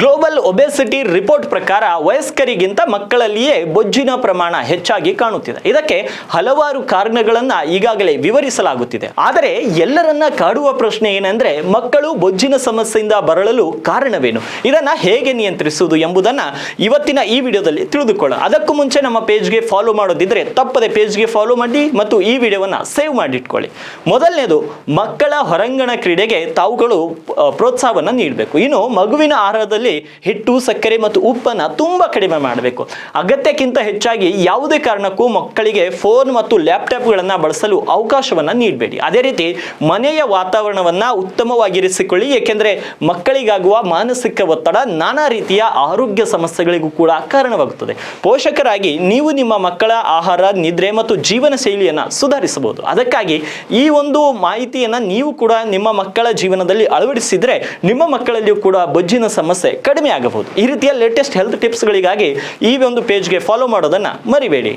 Global obesity report ಪ್ರಕಾರ ವಯಸ್ಕರಿಗಿಂತ ಮಕ್ಕಳಲ್ಲಿಯೇ ಬೊಜ್ಜಿನ ಪ್ರಮಾಣ ಹೆಚ್ಚಾಗಿ ಕಾಣುತ್ತಿದೆ. ಇದಕ್ಕೆ ಹಲವಾರು ಕಾರಣಗಳನ್ನ ಈಗಾಗಲೇ ವಿವರಿಸಲಾಗುತ್ತಿದೆ. ಆದರೆ ಎಲ್ಲರನ್ನ ಕಾಡುವ ಪ್ರಶ್ನೆ ಏನಂದ್ರೆ ಮಕ್ಕಳು ಬೊಜ್ಜಿನ ಸಮಸ್ಯೆಯಿಂದ ಬರಳಲು ಕಾರಣವೇನು? ಇದನ್ನ ಹೇಗೆ ನಿಯಂತ್ರಿಸುವುದು ಎಂಬುದನ್ನ ಇವತ್ತಿನ ಈ ವಿಡಿಯೋದಲ್ಲಿ ತಿಳಿದುಕೊಳ್ಳೋಣ. ಅದಕ್ಕೂ ಮುಂಚೆ ನಮ್ಮ ಪೇಜ್ಗೆ ಫಾಲೋ ಮಾಡೋದಿದ್ರೆ ತಪ್ಪದೆ ಪೇಜ್ಗೆ ಫಾಲೋ ಮಾಡಿ ಮತ್ತು ಈ ವಿಡಿಯೋವನ್ನ ಸೇವ್ ಮಾಡಿಟ್ಕೊಳ್ಳಿ. ಮೊದಲನೇದು, ಮಕ್ಕಳ ಹೊರಾಂಗಣ ಕ್ರೀಡೆಗೆ ತಾವುಗಳು ಪ್ರೋತ್ಸಾಹವನ್ನು ನೀಡಬೇಕು. ಇನ್ನು ಮಗುವಿನ ಆಹಾರದಲ್ಲಿ ಹಿಟ್ಟು, ಸಕ್ಕರೆ ಮತ್ತು ಉಪ್ಪನ್ನು ತುಂಬಾ ಕಡಿಮೆ ಮಾಡಬೇಕು. ಅಗತ್ಯಕ್ಕಿಂತ ಹೆಚ್ಚಾಗಿ ಯಾವುದೇ ಕಾರಣಕ್ಕೂ ಮಕ್ಕಳಿಗೆ ಫೋನ್ ಮತ್ತು ಲ್ಯಾಪ್ಟಾಪ್ಗಳನ್ನ ಬಳಸಲು ಅವಕಾಶವನ್ನ ನೀಡಬೇಡಿ. ಅದೇ ರೀತಿ ಮನೆಯ ವಾತಾವರಣವನ್ನ ಉತ್ತಮವಾಗಿರಿಸಿಕೊಳ್ಳಿ, ಏಕೆಂದರೆ ಮಕ್ಕಳಿಗಾಗುವ ಮಾನಸಿಕ ಒತ್ತಡ ನಾನಾ ರೀತಿಯ ಆರೋಗ್ಯ ಸಮಸ್ಯೆಗಳಿಗೂ ಕೂಡ ಕಾರಣವಾಗುತ್ತದೆ. ಪೋಷಕರಾಗಿ ನೀವು ನಿಮ್ಮ ಮಕ್ಕಳ ಆಹಾರ, ನಿದ್ರೆ ಮತ್ತು ಜೀವನ ಶೈಲಿಯನ್ನ ಸುಧಾರಿಸಬಹುದು. ಅದಕ್ಕಾಗಿ ಈ ಒಂದು ಮಾಹಿತಿಯನ್ನ ನೀವು ಕೂಡ ನಿಮ್ಮ ಮಕ್ಕಳ ಜೀವನದಲ್ಲಿ ಅಳವಡಿಸಿದ್ರೆ ನಿಮ್ಮ ಮಕ್ಕಳಲ್ಲಿಯೂ ಕೂಡ ಬೊಜ್ಜಿನ ಸಮಸ್ಯೆ ಕಡಿಮೆ ಆಗಬಹುದು. ಈ ರೀತಿಯ ಲೇಟೆಸ್ಟ್ ಹೆಲ್ತ್ ಟಿಪ್ಸ್ಗಳಿಗಾಗಿ ಈ ಒಂದು ಪೇಜ್ಗೆ ಫಾಲೋ ಮಾಡೋದನ್ನು ಮರಿಬೇಡಿ.